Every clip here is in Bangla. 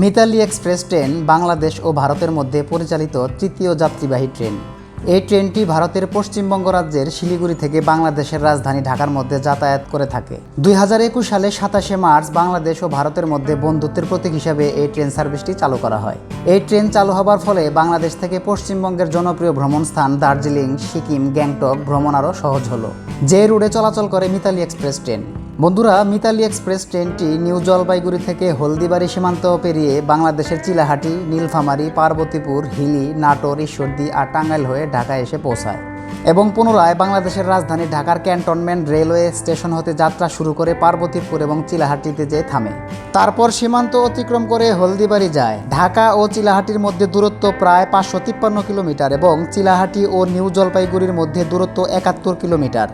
মিতালি এক্সপ্রেস ট্রেন বাংলাদেশ ও ভারতের মধ্যে পরিচালিত তৃতীয় যাত্রীবাহী ট্রেন। এই ট্রেনটি ভারতের পশ্চিমবঙ্গ রাজ্যের শিলিগুড়ি থেকে বাংলাদেশের রাজধানী ঢাকার মধ্যে যাতায়াত করে থাকে। দুই হাজার একুশ সালে সাতাশে মার্চ বাংলাদেশ ও ভারতের মধ্যে বন্ধুত্বের প্রতীক হিসাবে এই ট্রেন সার্ভিসটি চালু করা হয়। এই ট্রেন চালু হবার ফলে বাংলাদেশ থেকে পশ্চিমবঙ্গের জনপ্রিয় ভ্রমণ স্থান দার্জিলিং, সিকিম, গ্যাংটক ভ্রমণ আরও সহজ হলো। যে রুটে চলাচল করে মিতালি এক্সপ্রেস ট্রেন। বন্ধুরা, মিতালি এক্সপ্রেস ট্রেনটি নিউ জলপাইগুড়ি থেকে হলদিবাড়ি সীমান্ত পেরিয়ে বাংলাদেশের চিলাহাটি, নীলফামারী, পার্বতীপুর, হিলি, নাটোর, ঈশ্বরদী আর টাঙ্গাইল হয়ে ঢাকায় এসে পৌঁছায় এবং পুনরায় বাংলাদেশের রাজধানী ঢাকার ক্যান্টনমেন্ট রেলওয়ে স্টেশন হতে যাত্রা শুরু করে পার্বতীপুর এবং চিলাহাটিতে যেয়ে থামে। তারপর সীমান্ত অতিক্রম করে হলদিবাড়ি যায়। ঢাকা ও চিলাহাটির মধ্যে দূরত্ব প্রায় পাঁচশো তিপ্পান্ন কিলোমিটার এবং চিলাহাটি ও নিউ জলপাইগুড়ির মধ্যে দূরত্ব একাত্তর কিলোমিটার।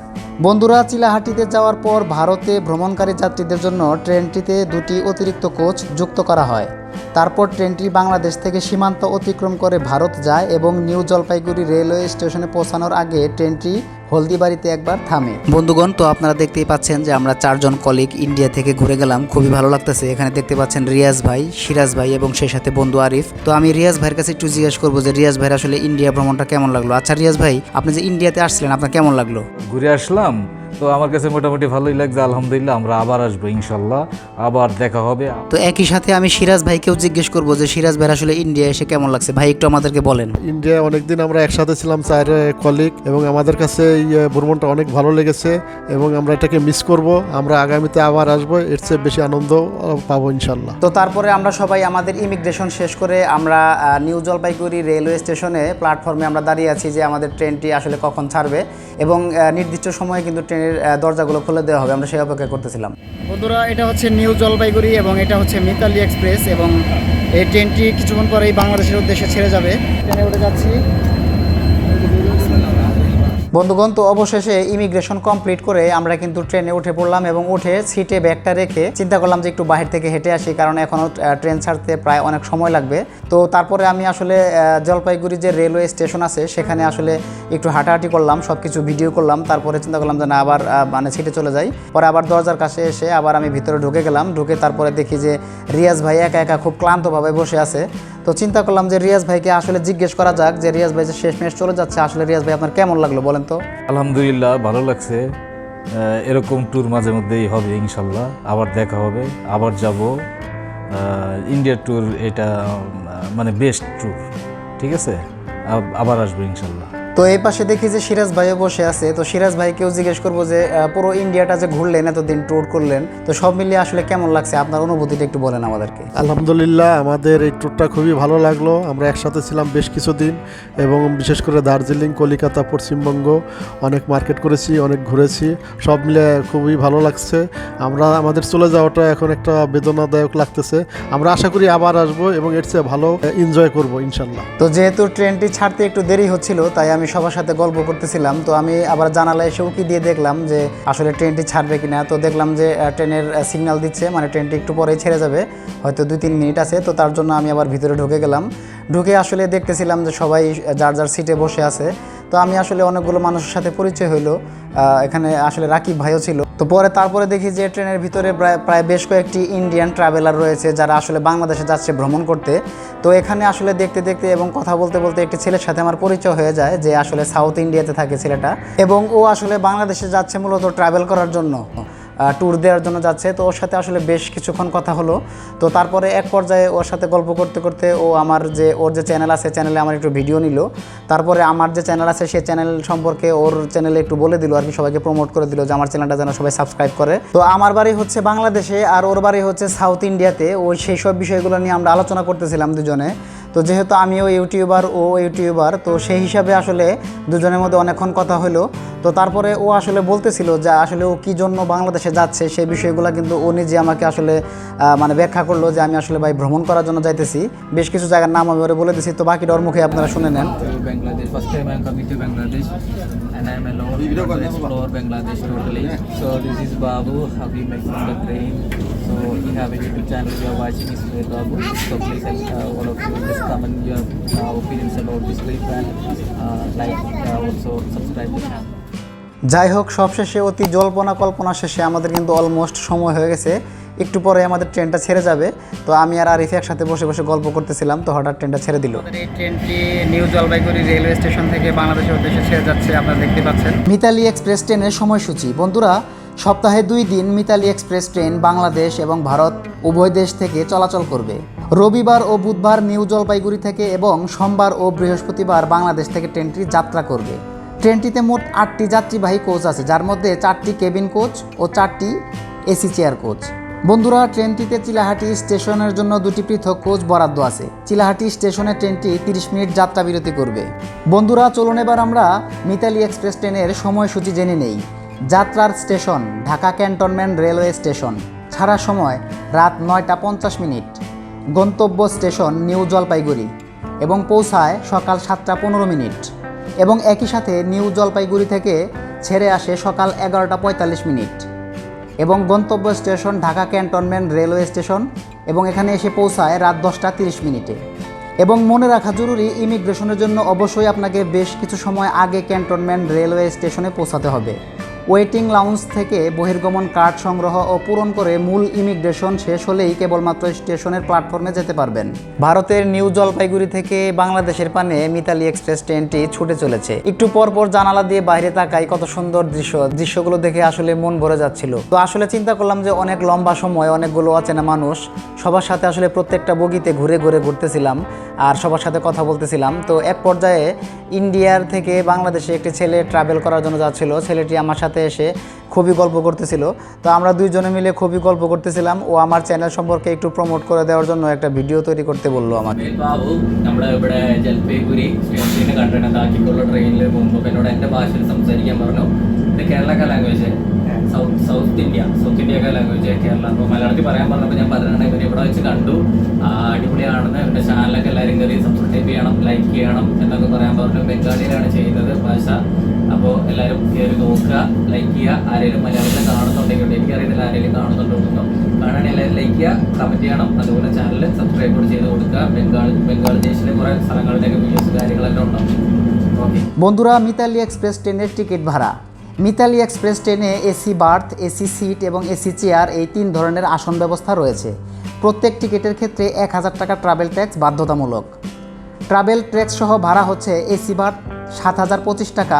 বন্ধুরা, চিলাহাটিতে যাওয়ার পর ভারতে ভ্রমণকারী যাত্রীদের জন্য ট্রেনটিতে দুটি অতিরিক্ত কোচ যুক্ত করা হয়। তারপর ট্রেনটি বাংলাদেশ থেকে সীমান্ত অতিক্রম করে ভারত যায় এবং নিউ জলপাইগুড়ি রেলওয়ে স্টেশনে পৌঁছানোর আগে ট্রেনটি হলদিবাড়িতে একবার থামে। বন্ধুগণ, তো আপনারা দেখতেই পাচ্ছেন যে আমরা চারজন কলিগ ইন্ডিয়া থেকে ঘুরে গেলাম। খুবই ভালো লাগতেছে। এখানে দেখতে পাচ্ছেন রিয়াজ ভাই, সিরাজ ভাই এবং সেই সাথে বন্ধু আরিফ। তো আমি রিয়াজ ভাইয়ের কাছে একটু জিজ্ঞেস করব যে, রিয়াজ ভাইয়ের আসলে ইন্ডিয়া ভ্রমণটা কেমন লাগল? আচ্ছা রিয়াজ ভাই, আপনি যে ইন্ডিয়াতে আসছিলেন, আপনার কেমন লাগল? ঘুরে আসলাম। তো আমার কাছে মোটামুটি ভালোই লাগছে আলহামদুলিল্লাহ আমরা আবার আসব ইনশাল্লাহ আবার দেখা হবে। তো একই সাথে আমি সিরাজ ভাইকেও জিজ্ঞেস করব যে সিরাজ ভাই আসলে ইন্ডিয়া এসে কেমন লাগছে? ভাই একটু আমাদেরকে বলেন। ইন্ডিয়া অনেকদিন আমরা একসাথে ছিলাম চার কলিগ এবং আমাদের কাছে এই ভ্রমণটা অনেক ভালো লেগেছে এবং আমরা এটাকে মিস করব। আমরা আগামীতে আবার আসব এর চেয়ে বেশি আনন্দ পাবো ইনশাল্লাহ। তো তারপরে আমরা সবাই আমাদের ইমিগ্রেশন শেষ করে আমরা নিউ জলপাইগুড়ি রেলওয়ে স্টেশনে প্ল্যাটফর্মে আমরা দাঁড়িয়ে আছি যে আমাদের ট্রেনটি আসলে কখন ছাড়বে এবং নির্দিষ্ট সময়ে কিন্তু ট্রেনের আহ, দরজাগুলো খুলে দেওয়া হবে। আমরা সেই অপেক্ষা করতেছিলাম। বন্ধুরা এটা হচ্ছে নিউ জলপাইগুড়ি এবং এটা হচ্ছে মিতালি এক্সপ্রেস এবং এই ট্রেনটি কিছুক্ষণ পরেই বাংলাদেশের উদ্দেশ্যে ছেড়ে যাবে। ট্রেনে উঠে যাচ্ছি। বন্ধুগণ, তো অবশেষে ইমিগ্রেশন কমপ্লিট করে আমরা কিন্তু ট্রেনে উঠে পড়লাম এবং উঠে সিটে ব্যাগটা রেখে চিন্তা করলাম যে একটু বাহির থেকে হেঁটে আসি, কারণ এখনও ট্রেন ছাড়তে প্রায় অনেক সময় লাগবে। তো তারপরে আমি আসলে জলপাইগুড়ি যে রেলওয়ে স্টেশন আছে, সেখানে আসলে একটু হাঁটাহাঁটি করলাম সব কিছু ভিডিও করলাম। তারপরে চিন্তা করলাম যে না, আবার মানে সিটে চলে যাই। পরে আবার দরজার কাছে এসে আবার আমি ভিতরে ঢুকে গেলাম। ঢুকে তারপরে দেখি যে রিয়াজ ভাই একা একা খুব ক্লান্তভাবে বসে আছে। তো চিন্তা করলাম যে রিয়াজ ভাইকে আসলে জিজ্ঞেস করা যাক যে, রিয়াজ ভাই যে শেষমেশ চলে যাচ্ছে, আসলে রিয়াজ ভাই আপনার কেমন লাগল? বলেন তো? আলহামদুলিল্লাহ, ভালো লাগছে। এরকম ট্যুর মাঝে মধ্যেই হবে ইনশাল্লাহ। আবার দেখা হবে, আবার যাব। ইন্ডিয়া ট্যুর এটা মানে বেস্ট ট্যুর ঠিক আছে? আব- আবার আসব ইনশাল্লাহ। তো এই পাশে দেখি যে সিরাজ ভাইও বসে আছে। তো সিরাজ ভাইকেও জিজ্ঞেস করব যে পুরো ইন্ডিয়াটা যে ঘুরলেন এতদিন ট্যুর করলেন তো সব মিলিয়ে আসলে কেমন লাগছে? আপনার অনুভূতিটা একটু বলেন আমাদেরকে। আলহামদুলিল্লাহ আমাদের এই ট্যুরটা খুবই ভালো লাগল। আমরা একসাথে ছিলাম বেশ কিছুদিন এবং বিশেষ করে দার্জিলিং কলিকাতা পশ্চিমবঙ্গ অনেক মার্কেট করেছি অনেক ঘুরেছি। সব মিলে খুবই ভালো লাগছে। আমরা আমাদের চলে যাওয়াটা এখন একটা বেদনাদায়ক লাগতেছে। আমরা আশা করি আবার আসব এবং এর চেয়ে ভালো এনজয় করব ইনশাল্লাহ। তো যেহেতু ট্রেনটি ছাড়তে একটু দেরি হচ্ছিল তাই আমি সবার সাথে গল্প করতেছিলাম, তো আমি আবার জানালা এসে উকি দিয়ে দেখলাম যে আসলে ট্রেনটি ছাড়বে কিনা। তো দেখলাম যে ট্রেনের সিগন্যাল দিচ্ছে মানে ট্রেনটি একটু পরেই ছেড়ে যাবে, হয়তো দুই তিন মিনিট আছে, তো তার জন্য আমি আবার ভিতরে ঢুকে গেলাম। ঢুকে আসলে দেখতেছিলাম যে সবাই যার যার সিটে বসে আছে তো আমি আসলে অনেকগুলো মানুষের সাথে পরিচয় হলো এখানে আসলে রাকিব ভাইও ছিল। তো পরে তারপরে দেখি যে ট্রেনের ভিতরে প্রায় প্রায় বেশ কয়েকটি ইন্ডিয়ান ট্রাভেলার রয়েছে যারা আসলে বাংলাদেশে যাচ্ছে ভ্রমণ করতে। তো এখানে আসলে দেখতে দেখতে এবং কথা বলতে বলতে একটি ছেলের সাথে আমার পরিচয় হয়ে যায় যে আসলে সাউথ ইন্ডিয়াতে থাকে ছেলেটা। এবং ও আসলে বাংলাদেশে যাচ্ছে মূলত ট্রাভেল করার জন্য। ট্যুর দেওয়ার জন্য যাচ্ছে। তো ওর সাথে আসলে বেশ কিছুক্ষণ কথা হলো। তো তারপরে এক পর্যায়ে ওর সাথে গল্প করতে করতে ও আমার যে, ওর যে চ্যানেল আছে চ্যানেলে আমার একটু ভিডিও নিল। তারপরে আমার যে চ্যানেল আছে সেই চ্যানেল সম্পর্কে ওর চ্যানেলে একটু বলে দিল আর কি, সবাইকে প্রমোট করে দিল যে, আমার চ্যানেলটা যেন সবাই সাবস্ক্রাইব করে। তো আমার বাড়ি হচ্ছে বাংলাদেশে আর ওর বাড়ি হচ্ছে সাউথ ইন্ডিয়াতে ওই সেই সব বিষয়গুলো নিয়ে আমরা আলোচনা করতেছিলাম দুজনে। তো যেহেতু আমিও ইউটিউবার ও ইউটিউবার তো সেই হিসাবে আসলে দুজনের মধ্যে অনেকক্ষণ কথা হলো। তো তারপরে ও আসলে বলতেছিল যে আসলে ও কী জন্য বাংলাদেশে যাচ্ছে সেই বিষয়গুলো কিন্তু ও নিজে আমাকে আসলে মানে ব্যাখ্যা করল যে আমি আসলে ভাই ভ্রমণ করার জন্য যাইতেছি। বেশ কিছু জায়গার নাম আমি বলে দিছি তো বাকি ডর মুখে আপনারা শুনে নেন। Just comment your uh, opinions about this trip and uh, like uh, also subscribe the channel. যাই হোক সবশেষে অতি জল্পনা কল্পনা শেষে আমাদের কিন্তু অলমোস্ট সময় হয়ে গেছে। একটু পরে আমাদের ট্রেনটা ছেড়ে যাবে। তো আমি আর আরিফ একসাথে বসে বসে গল্প করতেছিলাম তো হঠাৎ ট্রেনটা ছেড়ে দিল। এই ট্রেনটি নিউ জলপাইগুড়ি রেলওয়ে স্টেশন থেকে বাংলাদেশের উদ্দেশ্যে ছেড়ে যাচ্ছে আপনারা দেখতে পাচ্ছেন। মিতালি এক্সপ্রেস ট্রেনের সময়সূচি। বন্ধুরা সপ্তাহে দুই দিন মিতালি এক্সপ্রেস ট্রেন বাংলাদেশ এবং ভারত উভয় দেশ থেকে চলাচল করবে। রবিবার ও বুধবার নিউ জলপাইগুড়ি থেকে এবং সোমবার ও বৃহস্পতিবার বাংলাদেশ থেকে ট্রেনটি যাত্রা করবে। ট্রেনটিতে মোট আটটি যাত্রীবাহী কোচ আছে, যার মধ্যে চারটি কেবিন কোচ ও চারটি এসি চেয়ার কোচ। বন্ধুরা, ট্রেনটিতে চিলাহাটি স্টেশনের জন্য দুটি পৃথক কোচ বরাদ্দ আছে। চিলাহাটি স্টেশনে ট্রেনটি তিরিশ মিনিট যাত্রা বিরতি করবে। বন্ধুরা, চলুন এবার আমরা মিতালি এক্সপ্রেস ট্রেনের সময়সূচি জেনে নেই। যাত্রার station, Dhaka cantonment railway station. ছাড়ার সময় রাত নয়টা পঞ্চাশ মিনিট। গন্তব্য স্টেশন নিউ জলপাইগুড়ি এবং পৌঁছায় সকাল সাতটা পনেরো মিনিট। এবং একই সাথে নিউ জলপাইগুড়ি থেকে ছেড়ে আসে সকাল এগারোটা পঁয়তাল্লিশ মিনিট। এবং গন্তব্য station Dhaka cantonment railway station এবং এখানে এসে পৌঁছায় রাত দশটা তিরিশ মিনিটে। এবং মনে রাখা জরুরি, ইমিগ্রেশনের জন্য অবশ্যই আপনাকে বেশ কিছু সময় আগে ক্যান্টনমেন্ট রেলওয়ে স্টেশনে পৌঁছাতে হবে। ওয়েটিং লাউঞ্জ থেকে বহির্গমন কার্ড সংগ্রহ ও পূরণ করে মূল ইমিগ্রেশন শেষ হলেই কেবলমাত্র স্টেশনের প্ল্যাটফর্মে যেতে পারবেন। ভারতের নিউ জলপাইগুড়ি থেকে বাংলাদেশের পানে মিতালি এক্সপ্রেস ট্রেনটি ছুটে চলেছে। একটু পর পর জানালা দিয়ে বাইরে তাকাই কত সুন্দর দৃশ্য। দৃশ্যগুলো দেখে আসলে মন ভরে যাচ্ছিল। তো আসলে চিন্তা করলাম যে অনেক লম্বা সময় অনেকগুলো অচেনা মানুষ, সবার সাথে আসলে প্রত্যেকটা বগিতে ঘুরে ঘুরে ঘুরতেছিলাম আর সবার সাথে কথা বলতেছিলাম। তো এক পর্যায়ে ইন্ডিয়ার থেকে বাংলাদেশে একটি ছেলে ট্রাভেল করার জন্য যাচ্ছিল ছেলেটি আমার সাথে এসে খুবই গল্প করতেছিল তো আমরা দুইজনে মিলে খুবই গল্প করতেছিলাম ও আমার চ্যানেল সম্পর্কে একটু প্রমোট করে দেওয়ার জন্য একটা ভিডিও তৈরি করতে বললো আমাকে ബാബു നമ്മുടെ ഇവിടെ ജൽപൈഗുരി സ്റ്റേഷനിൽ കണ്ടിട്ടുണ്ടാക്കിക്കൊള്ള ട്രെയിനിൽ പോകുമ്പോൾ എന്നോട് എൻ്റെ ഭാഷയിൽ സംസാരിക്കാൻ പറഞ്ഞു ഇത് കേരളക്ക language south south India south ഇന്ത്യക്ക language Kerala അപ്പോൾ മലയാളത്തിൽ പറയാൻ പറഞ്ഞപ്പോൾ ഞാൻ പറഞ്ഞാണ് ഇവർ ഇവിടെ വെച്ച് കണ്ടു ആ, അടിപൊളിയാണെന്ന് എൻ്റെ ചാനലൊക്കെ എല്ലാവരും കയറി സബ്സ്ക്രൈബ് ചെയ്യണം ലൈക്ക് ചെയ്യണം എന്നൊക്കെ പറയാൻ പറഞ്ഞു ബംഗാളിയിലാണ് ചെയ്യുന്നത് ഭാഷ അപ്പോൾ എല്ലാവരും കയറി നോക്കുക ലൈക്ക് ചെയ്യുക ആരെങ്കിലും മലയാളത്തിൽ കാണുന്നുണ്ടെങ്കിൽ എനിക്കറിയത്തില്ല ആരെങ്കിലും കാണുന്നുണ്ടോ കാണാൻ എല്ലാവരും ലൈക്ക് ചെയ്യുക കമൻറ്റ് ചെയ്യണം അതുപോലെ ചാനൽ സബ്സ്ക്രൈബ് കൂടി ചെയ്ത് കൊടുക്കുക ബംഗാൾ ബംഗാൾ ദേശിലെ കുറേ സ്ഥലങ്ങളുടെയൊക്കെ വീഡിയോസ് കാര്യങ്ങളൊക്കെ ഉണ്ടാവും ഓക്കെ বন্ধুরা মিতালি এক্সপ্রেস ট্রেনের টিকিট ভাড়া মিতালি এক্সপ্রেস ট্রেনে এসি বার্থ এসি সিট এবং এসি চেয়ার এই তিন ধরনের আসন ব্যবস্থা রয়েছে প্রত্যেক টিকিটের ক্ষেত্রে এক হাজার টাকা ট্রাভেল ট্যাক্স বাধ্যতামূলক ট্রাভেল ট্যাক্স সহ ভাড়া হচ্ছে এসি বার্থ সাত হাজার পঁচিশ টাকা,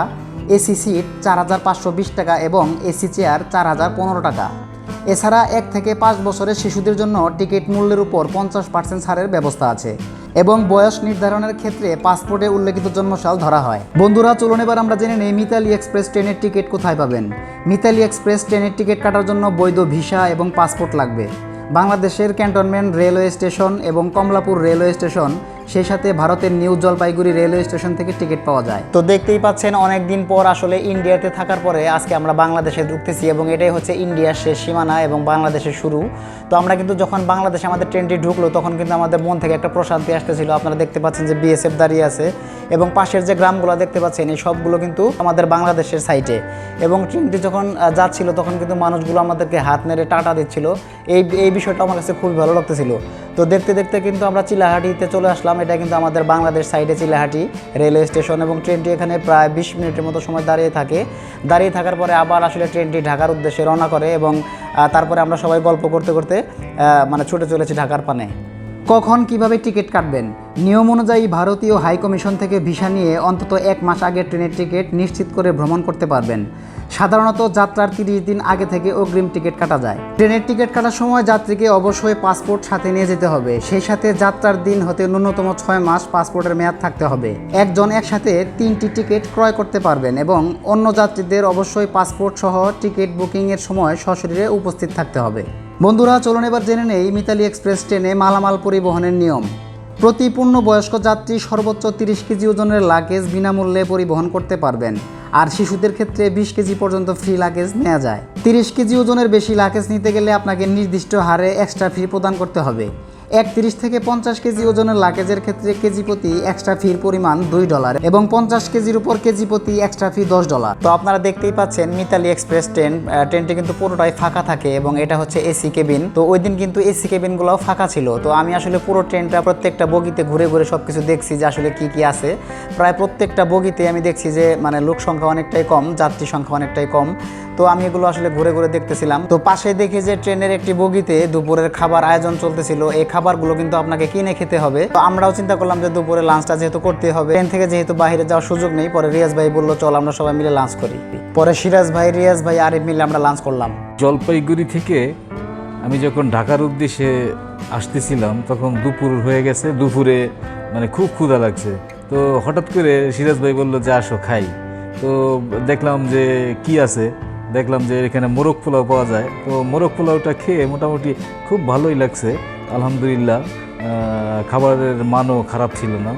এসি সিট চার হাজার পাঁচশো বিশ টাকা এবং এসি চেয়ার চার হাজার পনেরো টাকা। এছাড়া এক থেকে পাঁচ বছরের শিশুদের জন্য টিকিট মূল্যের উপর পঞ্চাশ পার্সেন্ট ছাড়ের ব্যবস্থা আছে এবং বয়স নির্ধারণের ক্ষেত্রে পাসপোর্টে উল্লেখিত জন্মসাল ধরা হয়। বন্ধুরা, চলুন এবার আমরা জেনে নেই মিতালি এক্সপ্রেস ট্রেনের টিকিট কোথায় পাবেন। মিতালি এক্সপ্রেস ট্রেনের টিকিট কাটার জন্য বৈধ ভিসা এবং পাসপোর্ট লাগবে। বাংলাদেশের ক্যান্টনমেন্ট, রেলওয়ে স্টেশন এবং কমলাপুর রেলওয়ে স্টেশন সেই সাথে ভারতের নিউ জলপাইগুড়ি রেলওয়ে স্টেশন থেকে টিকিট পাওয়া যায়। তো দেখতেই পাচ্ছেন অনেক দিন পর আসলে ইন্ডিয়াতে থাকার পরে আজকে আমরা বাংলাদেশে ঢুকতেছি এবং এটাই হচ্ছে ইন্ডিয়ার শেষ সীমানা এবং বাংলাদেশের শুরু। তো আমরা কিন্তু যখন বাংলাদেশে আমাদের ট্রেনটি ঢুকলো, তখন কিন্তু আমাদের মন থেকে একটা প্রশান্তি আসতেছিল। আপনারা দেখতে পাচ্ছেন যে বিএসএফ দাঁড়িয়ে আছে এবং পাশের যে গ্রামগুলো দেখতে পাচ্ছেন, এই সবগুলো কিন্তু আমাদের বাংলাদেশের সাইটে। এবং ট্রেনটি যখন যাচ্ছিল, তখন কিন্তু মানুষগুলো আমাদেরকে হাত নেড়ে টাটা দিচ্ছিল। এই এই বিষয়টা আমার কাছে খুবই ভালো লাগতেছিল। তো দেখতে দেখতে কিন্তু আমরা চিলাহাটিতে চলে আসলাম। এটা কিন্তু আমাদের বাংলাদেশ সাইডে চিলাহাটি রেলওয়ে স্টেশন এবং ট্রেনটি এখানে প্রায় বিশ মিনিটের মতো সময় দাঁড়িয়ে থাকে। দাঁড়িয়ে থাকার পরে আবার আসলে ট্রেনটি ঢাকার উদ্দেশ্যে রওনা করে এবং তারপরে আমরা সবাই গল্প করতে করতে মানে ছুটে চলেছি ঢাকার পানে। কখন কীভাবে টিকিট কাটবেন? নিয়ম অনুযায়ী ভারতীয় হাই কমিশন থেকে ভিসা নিয়ে অন্তত এক মাস আগে ট্রেনের টিকিট নিশ্চিত করে ভ্রমণ করতে পারবেন। সাধারণত যাত্রার তিরিশ দিন আগে থেকে অগ্রিম টিকিট কাটা যায়। ট্রেনের টিকিট কাটার সময় যাত্রীকে অবশ্যই পাসপোর্ট সাথে নিয়ে যেতে হবে। সেই সাথে যাত্রার দিন হতে ন্যূনতম ছয় মাস পাসপোর্টের মেয়াদ থাকতে হবে। একজন একসাথে তিনটি টিকিট ক্রয় করতে পারবেন এবং অন্য যাত্রীদের অবশ্যই পাসপোর্ট সহ টিকিট বুকিংয়ের সময় সশরীরে উপস্থিত থাকতে হবে। বন্ধুরা, চলুন এবার জেনে নেই মিতালি এক্সপ্রেস ট্রেনে মালামাল পরিবহনের নিয়ম। প্রতি পূর্ণবয়স্ক যাত্রী সর্বোচ্চ তিরিশ কেজি ওজনের লাগেজ বিনামূল্যে পরিবহন করতে পারবেন। আর শিশুদের ক্ষেত্রে বিশ কেজি পর্যন্ত ফ্রি লাগেজ নেওয়া যায়। তিরিশ কেজি ওজনের বেশি লাগেজ নিতে গেলে আপনাকে নির্দিষ্ট হারে এক্সট্রা ফি প্রদান করতে হবে। একত্রিশ থেকে পঞ্চাশ কেজি ওজনের লাগেজের ক্ষেত্রে কেজি প্রতি এক্সট্রা ফির পরিমাণ দুই ডলার এবং পঞ্চাশ কেজির উপর কেজি প্রতি এক্সট্রা ফি দশ ডলার তো আপনারা দেখতেই পাচ্ছেন মিতালি এক্সপ্রেস ট্রেন ট্রেনটি কিন্তু পুরোটাই ফাঁকা থাকে এবং এটা হচ্ছে এসি কেবিন। তো ওই দিন কিন্তু এসি কেবিনগুলোও ফাঁকা ছিল। তো আমি আসলে পুরো ট্রেনটা প্রত্যেকটা বগিতে ঘুরে ঘুরে সব কিছু দেখছি যে আসলে কি কি আছে। প্রায় প্রত্যেকটা বগিতে আমি দেখছি যে মানে লোক সংখ্যা অনেকটাই কম, যাত্রী সংখ্যা অনেকটাই কম। তো আমি এগুলো আসলে ঘুরে ঘুরে দেখতেছিলাম। তো পাশে দেখি যে ট্রেনের একটি বগিতে দুপুরের খাবার আয়োজন চলতেছিল। এই খাবারগুলো কিন্তু আপনাকে কিনে খেতে হবে। তো আমরাও চিন্তা করলাম যে দুপুরে লাঞ্চটা যেহেতু করতে হবে, ট্রেন থেকে যেহেতু বাইরে যাওয়ার সুযোগ নেই, পরে রিয়াজ ভাই বলল, চল আমরা সবাই মিলে লাঞ্চ করি। পরে সিরাজ ভাই, রিয়াজ ভাই, আরিফ মিলে আমরা লাঞ্চ করলাম। জলপাইগুড়ি থেকে আমি যখন ঢাকার উদ্দেশ্যে আসতেছিলাম, তখন দুপুর হয়ে গেছে। দুপুরে মানে খুব ক্ষুধা লাগছে। তো হঠাৎ করে সিরাজ ভাই বলল যে, আসো, খাই। তো দেখলাম যে কি আছে। দেখলাম যে এখানে মোরগ পোলাও পাওয়া যায়। তো মোরগ পোলাওটা খেয়ে মোটামুটি খুব ভালোই লাগছে, আলহামদুলিল্লাহ। খাবারের মানও খারাপ ছিল না।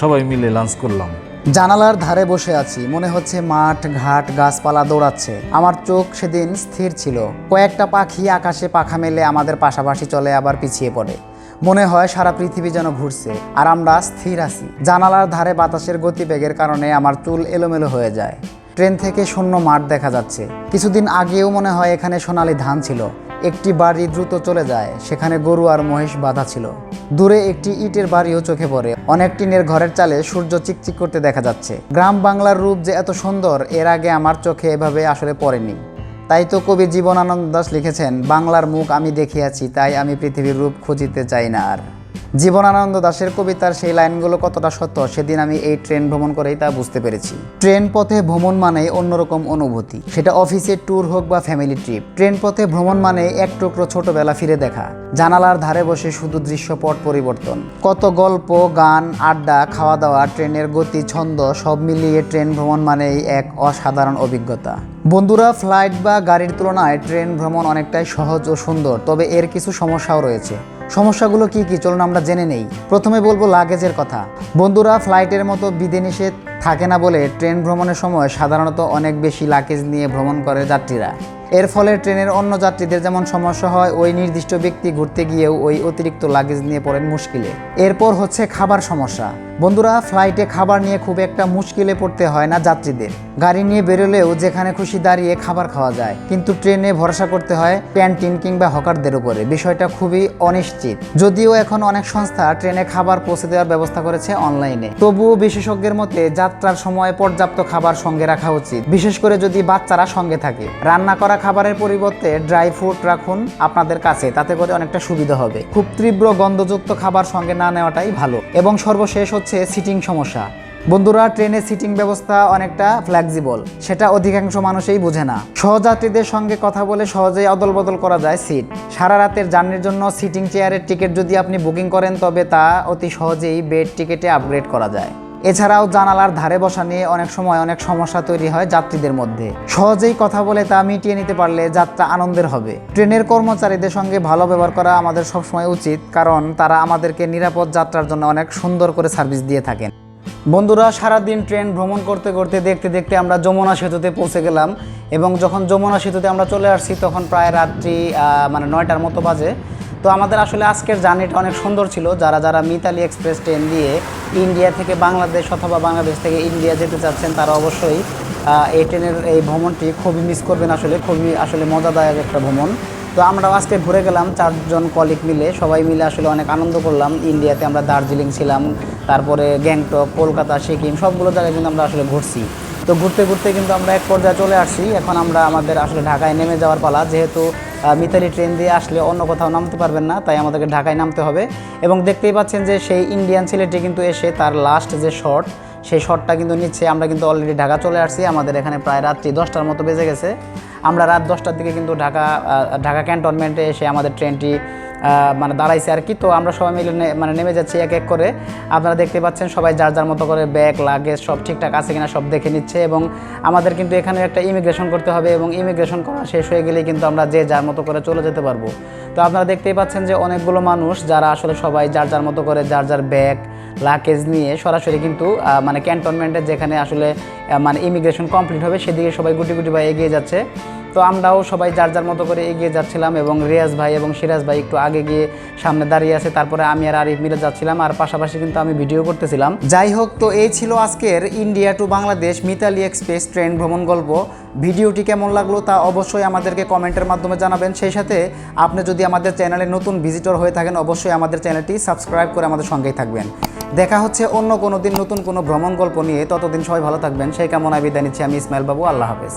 সবাই মিলে লাঞ্চ করলাম। জানালার ধারে বসে আছি। মনে হচ্ছে মাঠ, ঘাট, গাছপালা দৌড়াচ্ছে। আমার চোখ সেদিন স্থির ছিল। কয়েকটা পাখি আকাশে পাখা মেলে আমাদের পাশাপাশি চলে আবার পিছিয়ে পড়ে। মনে হয় সারা পৃথিবী যেন ঘুরছে, আর আমরা স্থির আছি। জানালার ধারে বাতাসের গতিবেগের কারণে আমার চুল এলোমেলো হয়ে যায়। ট্রেন থেকে শূন্য মাঠ দেখা যাচ্ছে। কিছুদিন আগেও মনে হয় এখানে সোনালি ধান ছিল। একটি বাড়ি দ্রুত চলে যায়, সেখানে গরু আর মহিষ বাঁধা ছিল। দূরে একটি ইটের বাড়িও চোখে পড়ে। অনেক টিনের ঘরের চালে সূর্য চিকচিক করতে দেখা যাচ্ছে। গ্রাম বাংলার রূপ যে এত সুন্দর, এর আগে আমার চোখে এভাবে আসলে পড়েনি। তাই তো কবি জীবনানন্দ দাস লিখেছেন, বাংলার মুখ আমি দেখিয়াছি, তাই আমি পৃথিবীর রূপ খুঁজিতে চাই না আর। জীবনানন্দ দাশের কবিতার সেই লাইনগুলো কতটা সত্য, সেদিন আমি এই ট্রেন ভ্রমণ করেই তা বুঝতে পেরেছি। ট্রেন পথে ভ্রমণ মানে অন্যরকম অনুভূতি। সেটা অফিসের ট্যুর হোক বা ফ্যামিলি ট্রিপ ট্রেন পথে ভ্রমণ মানে এক টুকরো ছোটবেলা ফিরে দেখা। জানালার ধারে বসে শুধু দৃশ্যপট পরিবর্তন। কত গল্প, গান, আড্ডা খাওয়া দাওয়া ট্রেনের গতি, ছন্দ সব মিলিয়ে ট্রেন ভ্রমণ মানেই এক অসাধারণ অভিজ্ঞতা। বন্ধুরা, ফ্লাইট বা গাড়ির তুলনায় ট্রেন ভ্রমণ অনেকটাই সহজ ও সুন্দর, তবে এর কিছু সমস্যাও রয়েছে। সমস্যাগুলো কি কি? চলুন আমরা জেনে নেই। প্রথমে বলব লাগেজের কথা। বন্ধুরা, ফ্লাইটের মতো বিধিনিষেধ থাকে না বলে ট্রেন ভ্রমণের সময় সাধারণত অনেক বেশি লাগেজ নিয়ে ভ্রমণ করে যাত্রীরা। এর ফলে ট্রেনের অন্য যাত্রীদের যেমন সমস্যা হয়, ওই নির্দিষ্ট ব্যক্তি ঘুরতে গিয়েও ওই অতিরিক্ত লাগেজ নিয়ে পড়েন মুশকিলে। এরপর হচ্ছে খাবার সমস্যা। বন্ধুরা ফ্লাইটে খাবার নিয়ে খুব একটা মুশকিলে পড়তে হয় না যাত্রীদের। গাড়ি নিয়ে বেরোলেও যেখানে খুশি দাঁড়িয়ে খাবার খাওয়া যায়। কিন্তু ট্রেনে ভরসা করতে হয় ক্যান্টিন কিংবা হকারদের উপরে। বিষয়টা খুবই অনিশ্চিত। যদিও এখন অনেক সংস্থা ট্রেনে খাবার পৌঁছে দেওয়ার ব্যবস্থা করেছে অনলাইনে। তবুও বিশেষজ্ঞের মতে যাত্রার সময় পর্যাপ্ত খাবার সঙ্গে রাখা উচিত। বিশেষ করে যদি বাচ্চারা সঙ্গে থাকে। রান্না করা খাবারের পরিবর্তে ড্রাই ফ্রুট রাখুন আপনাদের কাছে, তাতে করে অনেকটা সুবিধা হবে। খুব তীব্র গন্ধযুক্ত খাবার সঙ্গে না নেওয়াটাই ভালো। এবং সর্বশেষ হচ্ছে সিটিং সমস্যা। বন্ধুরা, ট্রেনে সিটিং ব্যবস্থা অনেকটা ফ্লেক্সিবল সেটা অধিকাংশ মানুষই বোঝে না। সহযাত্রীদের সঙ্গে কথা বলে সহজেই অদল বদল করা যায় সিট। সারা রাতের জার্নির জন্য সিটিং চেয়ারের টিকিট যদি আপনি বুকিং করেন, তবে তা অতি সহজেই বেড টিকিটে আপগ্রেড করা যায়। এছাড়াও জানালার ধারে বসা নিয়ে অনেক সময় অনেক সমস্যা তৈরি হয় যাত্রীদের মধ্যে। সহজেই কথা বলে তা মিটিয়ে নিতে পারলে যাত্রা আনন্দের হবে। ট্রেনের কর্মচারীদের সঙ্গে ভালো ব্যবহার করা আমাদের সবসময় উচিত, কারণ তারা আমাদেরকে নিরাপদ যাত্রার জন্য অনেক সুন্দর করে সার্ভিস দিয়ে থাকেন। বন্ধুরা, সারাদিন ট্রেন ভ্রমণ করতে করতে, দেখতে দেখতে আমরা যমুনা সেতুতে পৌঁছে গেলাম এবং যখন যমুনা সেতুতে আমরা চলে আসছি, তখন প্রায় রাত্রি মানে নয়টার মতো বাজে। তো আমাদের আসলে আজকের জার্নিটা অনেক সুন্দর ছিল। যারা যারা মিতালি এক্সপ্রেস ট্রেন দিয়ে ইন্ডিয়া থেকে বাংলাদেশ অথবা বাংলাদেশ থেকে ইন্ডিয়া যেতে চাচ্ছেন, তারা অবশ্যই এই ট্রেনের এই ভ্রমণটি খুবই মিস করবেন আসলে। খুবই আসলে মজাদায়ক একটা ভ্রমণ। তো আমরা আজকে ঘুরে গেলাম চারজন কলিগ মিলে। সবাই মিলে আসলে অনেক আনন্দ করলাম। ইন্ডিয়াতে আমরা দার্জিলিং ছিলাম, তারপরে গ্যাংটক, কলকাতা, সিকিম, সবগুলো জায়গায় কিন্তু আমরা আসলে ঘুরছি। তো ঘুরতে ঘুরতে কিন্তু আমরা এক পর্যায়ে চলে আসছি। এখন আমরা আমাদের আসলে ঢাকায় নেমে যাওয়ার পালা। যেহেতু মিতালি ট্রেন দিয়ে আসলে অন্য কোথাও নামতে পারবেন না, তাই আমাদেরকে ঢাকায় নামতে হবে। এবং দেখতেই পাচ্ছেন যে সেই ইন্ডিয়ান ছেলেটি কিন্তু এসে তার লাস্ট যে শট সেই শটটা কিন্তু নিচ্ছে। আমরা কিন্তু অলরেডি ঢাকা চলে আসছি। আমাদের এখানে প্রায় রাত্রি দশটার মতো বেজে গেছে। আমরা রাত দশটার দিকে কিন্তু ঢাকা ঢাকা ক্যান্টনমেন্টে এসে আমাদের ট্রেনটি মানে দাঁড়াইছে আর কি। তো আমরা সবাই মিলে মানে নেমে যাচ্ছি এক এক করে। আপনারা দেখতে পাচ্ছেন সবাই যার যার মতো করে ব্যাগ, লাগেজ সব ঠিকঠাক আছে কিনা সব দেখে নিচ্ছে এবং আমাদের কিন্তু এখানে একটা ইমিগ্রেশন করতে হবে এবং ইমিগ্রেশন করা শেষ হয়ে গেলেই কিন্তু আমরা যে যার মতো করে চলে যেতে পারব। তো আপনারা দেখতেই পাচ্ছেন যে অনেকগুলো মানুষ যারা আসলে সবাই যার যার মতো করে যার যার ব্যাগ, লাগেজ নিয়ে সরাসরি কিন্তু মানে ক্যান্টনমেন্টের যেখানে আসলে মানে ইমিগ্রেশন কমপ্লিট হবে, সেদিকে সবাই গুটি গুটি ভাই এগিয়ে যাচ্ছে। তো আমরাও সবাই যার যার মতো করে এগিয়ে যাচ্ছিলাম এবং রিয়াজ ভাই এবং সিরাজ ভাই একটু আগে গিয়ে সামনে দাঁড়িয়ে আছে, তারপরে আমি আর আরিফ মিলে যাচ্ছিলাম আর পাশাপাশি কিন্তু আমি ভিডিও করতেছিলাম। যাই হোক, তো এই ছিল আজকের India to Bangladesh Mitali express train ভ্রমণ গল্প। ভিডিওটি কেমন লাগল তা অবশ্যই আমাদেরকে কমেন্টের মাধ্যমে জানাবেন। সেই সাথে আপনি যদি আমাদের চ্যানেলে নতুন ভিজিটর হয়ে থাকেন, অবশ্যই আমাদের চ্যানেলটি সাবস্ক্রাইব করে আমাদের সঙ্গেই থাকবেন। দেখা হচ্ছে অন্য কোনো দিন নতুন কোনো ভ্রমণ গল্প নিয়ে। ততদিন সবাই ভালো থাকবেন। সেই কামনা বিদায় নিচ্ছি আমি ইসমাইল বাবু আল্লাহ হাফেজ।